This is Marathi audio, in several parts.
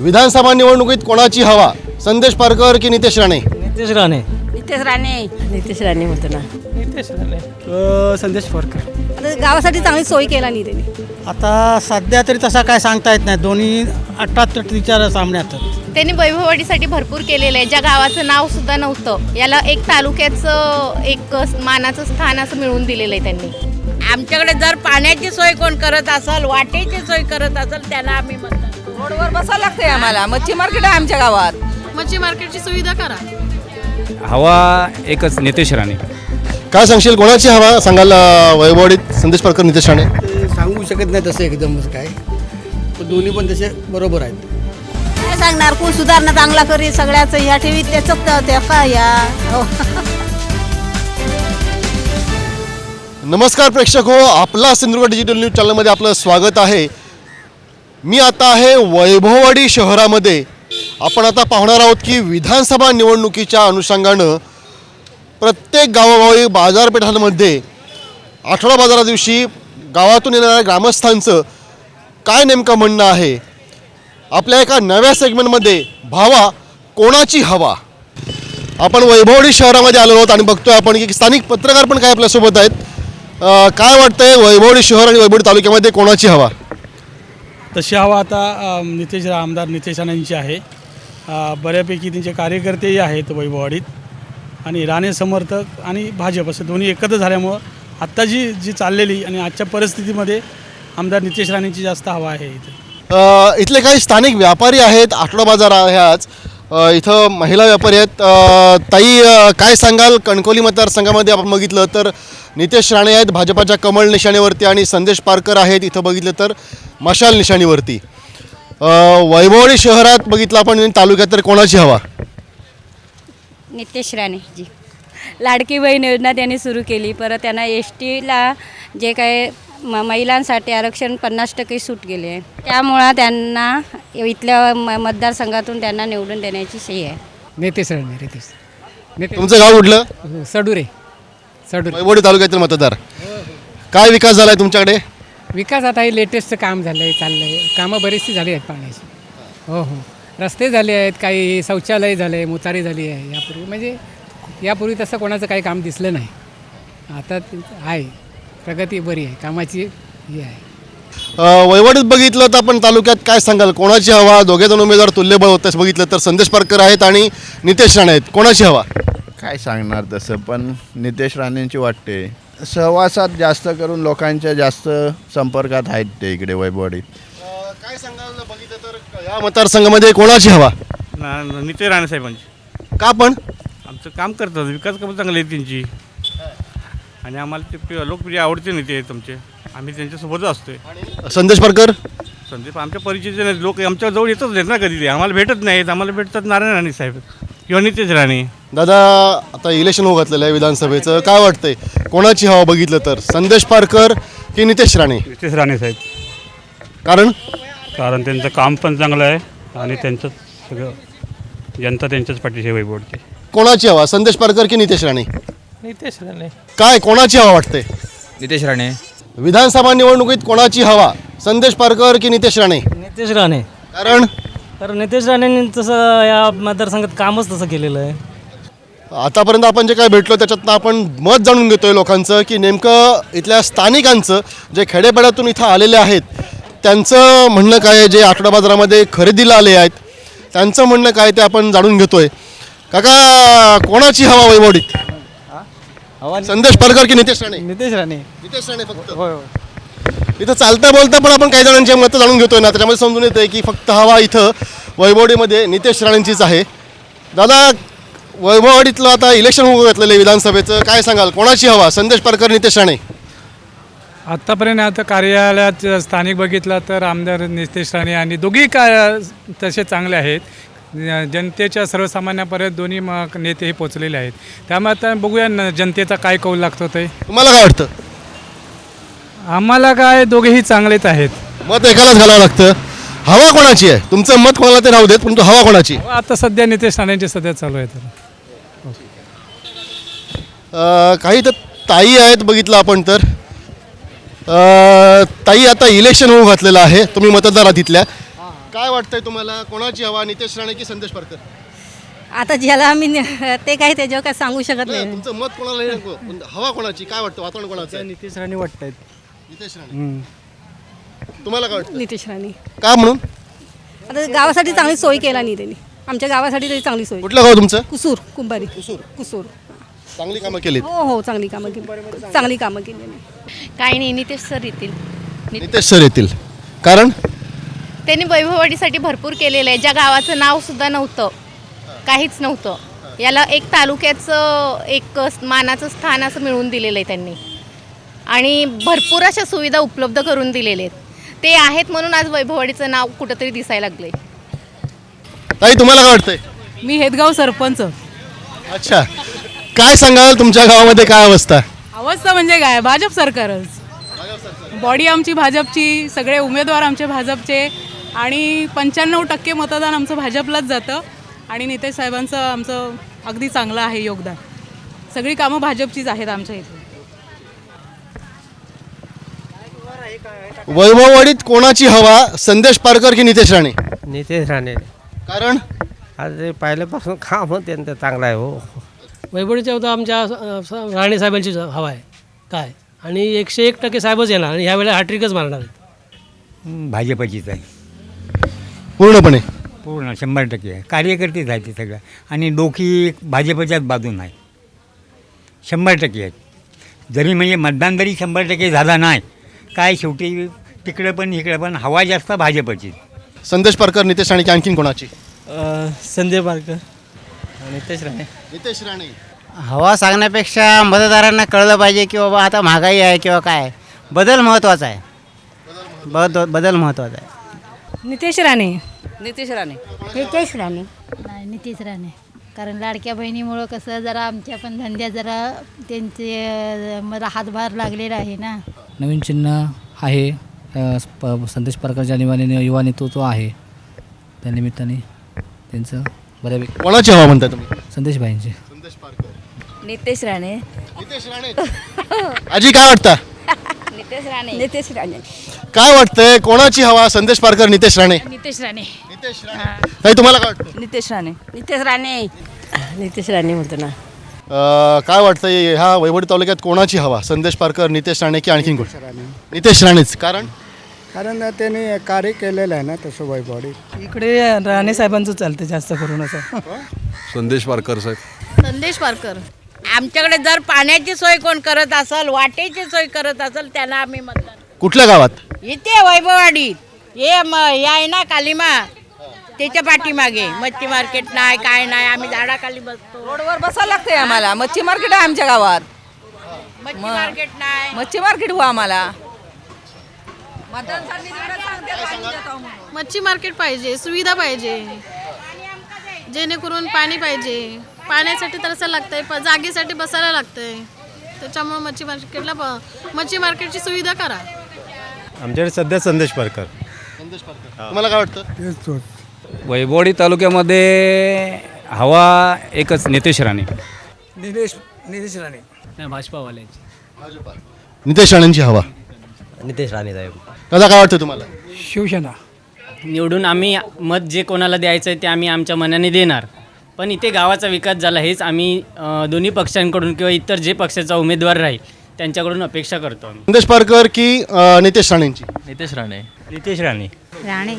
विधानसभा निवडणुकीत कोणाची हवा? संदेश पारकर की नितेश राणे? नितेश राणे. नितेश राणे. नितेश राणे म्हणतो ना. नितेश राणे. संदेश फरकर आता गावासाठी चांगली सोय केला नाही त्यांनी. आता सध्या तरी तसा काय सांगता येत नाही. दोन्ही अठ्ठ्याहत्तर सामन्यात. त्यांनी वैभववाडीसाठी भरपूर केलेलं आहे. ज्या गावाचं नाव सुद्धा नव्हतं याला एक तालुक्याचं एक मानाचं स्थान असं मिळवून दिलेलं आहे त्यांनी. आमच्याकडे जर पाण्याची सोय कोण करत असेल वाटेची सोय करत असेल त्याला आम्ही म्हणतो. रोडवर बसावं लागतंय आम्हाला. मच्छी मार्केट आहे आमच्या गावात. मच्छी मार्केटची सुविधा करा. हवा एकच नितेश राणे. काय सांगशील? कोणाची हवा सांगाल अं, वैभववाडीत संदेश पारकर नितेश राणे. सांगू शकत नाही तसं एकदमच काय. पण दोन्ही पण तसे बरोबर आहेत. काय सांगणार? कोण सुधारणा चांगला करी सगळ्याच? ह्या ठेवी त्याचं त्या का या? हो. नमस्कार प्रेक्षक हो. आपला सिंधुदुर्ग डिजिटल न्यूज चॅनलमध्ये आपलं स्वागत आहे. मी आता आहे वैभववाडी शहरामध्ये. आपण आता पाहणार आहोत की विधानसभा निवडणुकीच्या अनुषंगानं प्रत्येक गावोगावी बाजारपेठांमध्ये आठवडा बाजारा दिवशी गावातून येणाऱ्या ग्रामस्थांचं काय नेमकं म्हणणं आहे? आपल्या एका नव्या सेगमेंटमध्ये भावा कोणाची हवा? आपण वैभवडी शहरामध्ये आलो आहोत आणि बघतोय आपण की स्थानिक पत्रकार पण काय आपल्यासोबत आहेत. काय वाटतंय वैभवडी शहर आणि वैभवडी तालुक्यामध्ये कोणाची हवा? तशी हवा आता नितेश आमदार नितेश राणेंची आहे. बऱ्यापैकी त्यांचे कार्यकर्तेही आहेत वैभववाडीत आणि राणे समर्थक आणि भाजप असं दोन्ही एकत्र झाल्यामुळं आत्ता जी जी चाललेली आणि आजच्या परिस्थितीमध्ये आमदार नितेश राणेंची जास्त हवा आहे इथे. इथले काही स्थानिक व्यापारी आहेत आठवडा बाजार आहे आज. अ, इथं महिला व्यापारी आहेत. अ, ताई अ, काय सांगाल? कणकोली मतदारसंघामध्ये आपण बघितलं तर नितेश राणे आहेत भाजपाच्या कमळ निशाणीवरती आणि संदेश पारकर आहेत इथं बघितलं तर मशाल निशाणीवरती. अ, शहरात बघितलं आपण आणि तालुक्यात तर कोणाची हवा? नितेश राणे जी. लाडकी बहीण योजना त्यांनी सुरू केली. परत त्यांना एस टीला जे काय म महिलांसाठी आरक्षण पन्नास टक्के सूट गेले आहे त्यामुळं त्यांना इथल्या म मतदारसंघातून त्यांना निवडून देण्याची शे आहे. नितेश राणे नितेश नितेश तुमचं गाव कुठलं? सडुरे. सडुरे. वैभवडी तालुक्यातील मतदार. काय विकास झाला आहे तुमच्याकडे? विकास आता हे लेटेस्ट काम झालं आहे चाललं आहे कामं बरीचशी झाली आहेत पाण्याची. हो हो. रस्ते झाले आहेत काही शौचालय झाले आहे मुतारी झाली आहे. यापूर्वी म्हणजे यापूर्वी तसं कोणाचं काही काम दिसलं नाही. आता ते आहे. प्रगती बरी आहे कामाची हे आहे. वैवडीत बघितलं तर आपण तालुक्यात काय सांगाल? कोणाची हवा? दोघे जण उमेदवार तुल्यबळ होतं बघितलं तर संदेश पारकर आहेत आणि नितेश राणे आहेत. कोणाची हवा? काय सांगणार तसं पण नितेश राणेंची वाटते. सहवासात जास्त करून लोकांच्या जास्त संपर्कात आहेत ते इकडे वैभवडीत काय सांगाल? बघितलं तर या मतदारसंघामध्ये कोणाची हवा? नितेश राणे साहेबांची. का पण? आमचं काम करतात विकास कामं चांगली आहेत त्यांची. आणि आम्हाला ते लोकप्रिय आवडते नेते आहेत आमचे आम्ही त्यांच्यासोबतच असतोय. संदेश पारकर संदीप आमच्या परिचयाचे नाहीत. लोक आमच्या जवळ येतच नाहीत ना कधी ते आम्हाला भेटत नाहीत. आम्हाला भेटतात नारायण राणे साहेब किंवा नितेश राणे. दादा आता इलेक्शन होऊ घातलेलं आहे विधानसभेचं. काय वाटतंय? कोणाची हवा बघितलं तर? संदेश पारकर की नितेश राणे? नितेश राणे साहेब. कारण? कारण त्यांचं काम पण चांगलं आहे आणि त्यांचं सगळं जनता त्यांच्याच पाठीशी वैभवते कोणाची हवा? संदेश पारकर की नितेश राणे? नितेश राणे. काय कोणाची हवा वाटते? नितेश राणे. विधानसभा निवडणुकीत कोणाची हवा? संदेश पारकर की नितेश राणे? नितेश राणे. कारण? तर नितेश राणेंनी तसं या मतदारसंघात कामच तसं केलेलं आहे. आतापर्यंत आपण जे काय भेटलो त्याच्यातनं आपण मत जाणून घेतोय लोकांचं की नेमकं इथल्या स्थानिकांचं जे खेडेपाड्यातून इथं आलेले आहेत त्यांचं म्हणणं काय आहे? जे आठवडा बाजारामध्ये खरेदीला आले आहेत त्यांचं म्हणणं काय ते आपण जाणून घेतोय. काका कोणाची हवा वैभवडीत? संदेश पारकर की नितेश राणे? नितेश राणे. नितेश राणे फक्त. इथं चालता बोलता पण आपण काही जणांची मतं जाणून घेतोय ना त्याच्यामध्ये समजून येतंय की फक्त हवा इथं वैभवडीमध्ये नितेश राणेंचीच आहे. दादा वैभववाडीतलं आता इलेक्शन होऊ घातलेलं आहे विधानसभेचं. काय सांगाल? कोणाची हवा? संदेश पारकर नितेश राणे. आत्तापर्यंत आता कार्यालयात स्थानिक बघितला तर आमदार नितेश राणे आणि दोघी का तसे चांगले आहेत. जनतेच्या सर्वसामान्यापर्यंत दोन्ही म नेते हे पोचलेले आहेत. त्यामुळे आता बघूया न जनतेचा काय कौल लागतो ते. तुम्हाला काय वाटतं? आम्हाला काय दोघेही चांगलेच आहेत. मत एकालाच घालावं लागतं. हवा कोणाची आहे? तुमचं मत कोणाला ते राहू देत परंतु हवा कोणाची? आता सध्या नितेश राणेंचे सध्या चालू आहे तर. अं, काही तर ताई आहेत बघितलं आपण तर. अं, ताई आता इलेक्शन होऊ घातलेलं आहे. तुम्ही मतदार आहात इथल्या. काय वाटतंय तुम्हाला? कोणाची हवा? नितेश राणे की संदेश पारकर? आता ज्याला आम्ही न- ते काही त्याच्यावर काय सांगू शकत नाही, नाही. तुमचं मत कोणाला नाही नको. पण हवा कोणाची? काय वाटतं? वातावरण कोणाचं आहे? नितेश राणे वाटतायत नितेश राणे. तुम्हाला काय वाटतं? नितेश राणे. का म्हणून? आता गावासाठी चांगली सोय केला नाही त्यांनी. आमच्या गावासाठी तरी चांगली सोय. कुठलं गाव तुमचं? कुसूर कुंभारी. कुसूर. कुसूर. चांगली कामं केलीत. हो हो चांगली कामं केली. चांगली कामं केली काही नाही नितेश सर येतील. नितेश सर येतील. कारण? त्यांनी वैभववाडीसाठी भरपूर केलेलं आहे. ज्या गावाचं नाव सुद्धा नव्हतं. काहीच नव्हतं. याला एक तालुक्याचं एक मानाचं स्थान असं मिळवून दिलेलं आहे त्यांनी. आणि भरपूर अशा सुविधा उपलब्ध करून दिलेले आहेत. ते आहेत म्हणून आज वैभववाडीचं नाव कुठंतरी दिसायला लागलंय. ताई तुम्हाला काय वाटतंय? मी हेदगाव सरपंच. अच्छा. काय सांगाल तुमच्या गावामध्ये काय अवस्था? अवस्था म्हणजे काय? भाजप सरकारच. बॉडी आमची भाजपची सगळे उमेदवार आमचे भाजपचे. आणि पंच्याण्णव टक्के मतदान आमचं भाजपलाच जातं आणि नितेश साहेबांचं आमचं अगदी चांगलं आहे योगदान. सगळी कामं भाजपचीच आहेत आमच्या इथे. वैभववाडीत कोणाची हवा? संदेश पारकर की नितेश राणे? नितेश राणे. कारण? आज पहिल्यापासून काम त्यांचं चांगलं आहे हो. वैभवडीच्या होतं आमच्या अ, स- राणे साहेबांची हवा आहे. काय? आणि एकशे एक टक्के साहेबच येणार आणि ह्यावेळेला हॅट्रिकच मारणार आहेत. भाजपचीच आहे. पूर्णपणे. पूर्ण शंभर टक्के. आहे कार्यकर्तेच आहेत ते सगळं. आणि दोघी भाजपच्याच बाजून आहे शंभर टक्के आहेत. जरी म्हणजे मतदान जरी शंभर टक्के झाला नाही. काय शेवटी तिकडं पण इकडं पण हवा जास्त भाजपची. संदेश पारकर नितेश राणे की आणखीन कोणाची? संजय पारकर. नितेश राणे. नितेश राणे. हवा सांगण्यापेक्षा मतदारांना कळलं पाहिजे की बाबा आता महागाई आहे किंवा काय बदल महत्त्वाचा आहे. बद बदल महत्त्वाचा आहे. नितेश राणे. नितेश राणे. नितेश राणे. नाही नितीश राणे. कारण लाडक्या बहिणीमुळं कसं जरा आमच्या पण धंद्यात जरा त्यांचे मला हातभार लागलेला आहे ना. नवीन चिन्ह आहे संदेश पारकरच्या निवाने युवा नेतृत्व आहे. त्या निमित्ताने त्यांचं बऱ्यापैकी कोणाची हवा म्हणताय तुम्ही? संदेश भाईंचे. संदेश पारकर. नितेश राणे. नितेश राणे. आजी काय वाटतं? नितेश राणे. नितेश राणे. काय वाटतंय कोणाची हवा? संदेश पारकर नितेश राणे. नितेश राणे. नितेश राणे. ताई तुम्हाला काय वाटतं? नितेश राणे. नितेश राणे. नितेश राणे म्हणतो ना. अं, काय वाटतंय ह्या वैभवडी तालुक्यात कोणाची हवा? संदेश पारकर नितेश राणे की आणखीन कोण? नितेश राणेच. कारण? कारण त्यांनी कार्य केलेलं आहे ना तसं वैभवडी. इकडे राणे साहेबांचं चालतं जास्त करून असं. संदेश पारकर साहेब. संदेश पारकर. आमच्याकडे जर पाण्याची सोय कोण करत असेल वाटेची सोय करत असेल त्याला आम्ही मतदान कुठल्या गावात? इथे वैभववाडीत हे म हे आहे ना कालिमा. त्याच्या पाठीमागे. मच्छी मार्केट नाही काय नाही आम्ही झाडाखाली बसतो. रोडवर बसावं लागतंय आम्हाला. मच्छी मार्केट आहे आमच्या गावात. मच्छी मार्केट नाही. मच्छी मार्केट हो आम्हाला. मच्छी मार्केट पाहिजे सुविधा पाहिजे. जेणेकरून पाणी पाहिजे. पाण्यासाठी तर असं लागतंय प जागेसाठी बसायला लागतंय. त्याच्यामुळे मच्छी मार्केटला ब मच्छी मार्केटची सुविधा करा. आमच्याकडे सध्या संदेश पारकर. संदेश पारकर. तुम्हाला काय वाटतं? वैभवडी तालुक्यामध्ये हवा एकच नितेश राणे. नितेश नितेश राणे. नाही भाजपावाल्यांची. नितेश राणेंची हवा. नितेश राणे साहेब. दादा काय वाटतं तुम्हाला? शिवसेना. निवडून आम्ही मत जे कोणाला द्यायचं आहे ते आम्ही आमच्या मनाने देणार. पण इथे गावाचा विकास झाला हेच आम्ही अ, दोन्ही पक्षांकडून किंवा इतर जे पक्षाचा उमेदवार राहील त्यांच्याकडून अपेक्षा करतो आम्ही. संदेश पारकर की अं, नितेश राणेंची? नितेश राणे. नितेश राणे. राणे.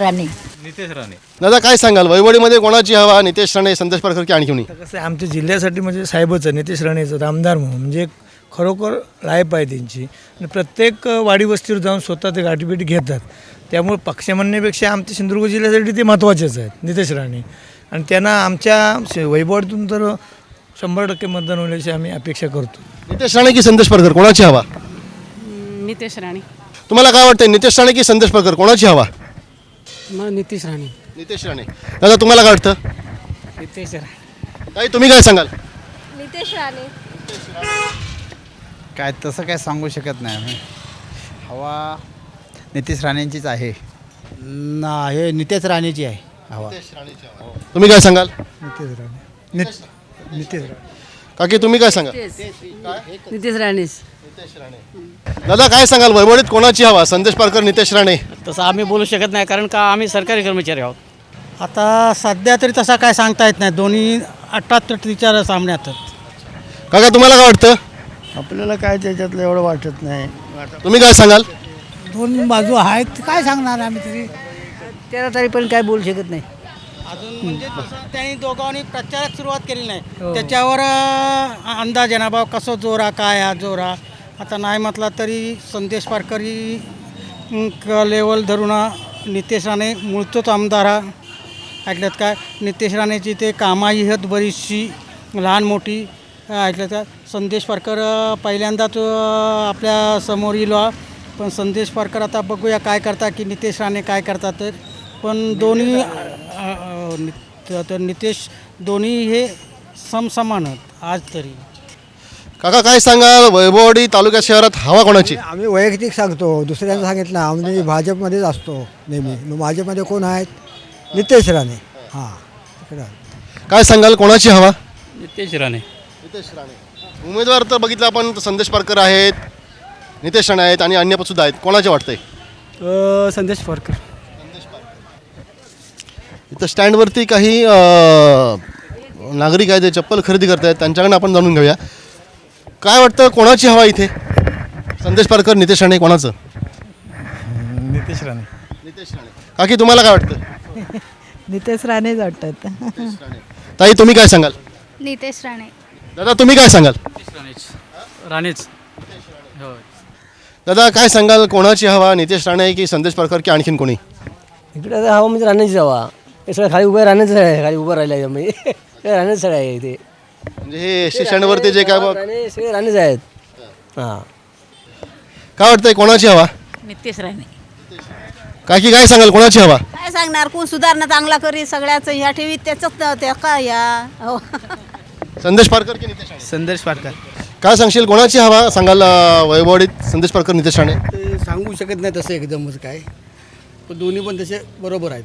राणे. नितेश राणे. दादा काय सांगाल? वैभवडीमध्ये कोणाची हवा नितेश राणे संदेश पारकर की आणखी कोणी कसं आहे, आमच्या जिल्ह्यासाठी म्हणजे साहेबच आहे, नितेश राणेचं आमदार म्हणून. म्हणजे खरोखर लायप आहे त्यांची. आणि प्रत्येक वाडी वस्तीवर जाऊन स्वतः ते गाठीभेटी घेतात. त्यामुळे पक्ष म्हणण्यापेक्षा आमच्या सिंधुदुर्ग जिल्ह्यासाठी ते महत्त्वाचेच आहेत नितेश राणे. आणि त्यांना आमच्या वैभववाडीतून तर शंभर टक्के मतदान होण्याची आम्ही अपेक्षा करतो. नितेश राणे की संदेश पारकर कोणाची हवा? नितेश राणे. तुम्हाला काय वाटतं नितेश राणे की संदेश पारकर कोणाची हवा? मग नितेश राणे. नितेश राणे. दादा तुम्हाला काय वाटतं? नितेश राणे. ताई तुम्ही काय सांगाल? नितेश राणे. काय तसं काय सांगू शकत नाही आम्ही. हवा नितेश राणेंचीच आहे. ना हे नितेश राणेची आहे. हवा तुम्ही काय सांगाल? नितेश राणे. नित नितेश राणे. काकी तुम्ही काय सांगाल? नितेश. राणेच दादा काय सांगाल? वैभवडीत कोणाची हवा? संदेश पारकर नितेश राणे. तसं आम्ही बोलू शकत नाही कारण का आम्ही सरकारी कर्मचारी आहोत. आता सध्या तरी तसा काय सांगता येत नाही. दोन्ही अठ्ठाहत्तर सामन्यात काका तुम्हाला काय वाटतं? आपल्याला काय त्याच्यातलं एवढं वाटत नाही. तुम्ही काय सांगाल? दोन बाजू आहेत. काय सांगणार आम्ही तरी? तरी पण काय बोलू शकत नाही. अजून म्हणजे तसं त्यांनी दोघांनी प्रचारात सुरुवात केली नाही. त्याच्यावर अं, अंदाज आहे ना बा कसं जोरा काय हा जोरा? आता नाही म्हटला तरी संदेश पारकरी अं, क लेवल धरून नितेश राणे मूळतोच आमदार हा. ऐकल्यात काय नितेश राणेची ते कामाही आहेत बरीचशी लहान मोठी अं, ऐकल्यात का? संदेश पारकर अं, पहिल्यांदाच अं, आपल्यासमोर येईल बा. पण संदेश पारकर आता बघूया काय करता की नितेश राणे काय करतात. तर पण दोन्ही तर नितेश दोन्ही हे समसमान आहेत आज तरी. काका काय सांगाल? वैभववाडी तालुक्यात शहरात हवा कोणाची? आम्ही वैयक्तिक सांगतो. दुसऱ्यांचं सांगितलं आम्ही भाजपमध्येच असतो नेहमी. मग भाजपमध्ये कोण आहेत? नितेश राणे. हां तिकडं काय सांगाल? कोणाची हवा? नितेश राणे. नितेश राणे. उमेदवार तर बघितलं आपण संदेश पारकर आहेत नितेश राणे आहेत आणि अन्य पण सुद्धा आहेत. कोणाचे वाटतंय? संदेश पारकर. इथं स्टँडवरती काही नागरिक आहेत जे चप्पल खरेदी करत आहेत त्यांच्याकडनं आपण जाणून घेऊया. काय वाटतं कोणाची हवा इथे? संदेश पारकर नितेश राणे कोणाचं? नितेश राणे. नितेश राणे. काकी तुम्हाला काय वाटतं? नितेश राणेच वाटतात. ताई तुम्ही काय सांगाल? नितेश राणे. दादा तुम्ही काय सांगाल? राणेच. दादा काय सांगाल कोणाची हवा नितेश राणे की संदेश पारकर की आणखीन कोणी? इकडे आता हवा म्हणजे राहण्याची हवा. हे सगळं खाली उभं राहण्याचं आहे खाली उभं राहिलं आहे मी राहण्याचं सगळं आहे इथे म्हणजे हे स्टेशनवरती जे काय बघ राहणे सगळे राहणेच आहेत हां। काय वाटतंय कोणाची हवा? नितेश राणे। काकी काय सांगाल कोणाची हवा? काय सांगणार कोण सुधारणा चांगला करी सगळ्याचं ह्या ठेवी त्याच त्या का या? हो. संदेश पारकर की नितेश राणे? संदेश पारकर। काय सांगशील कोणाची हवा सांगाल अ, वैभववाडीत संदेश पारकर नितेश राणे? ते सांगू शकत नाही तसं एकदमच काय. पण दोन्ही पण तसे बरोबर आहेत.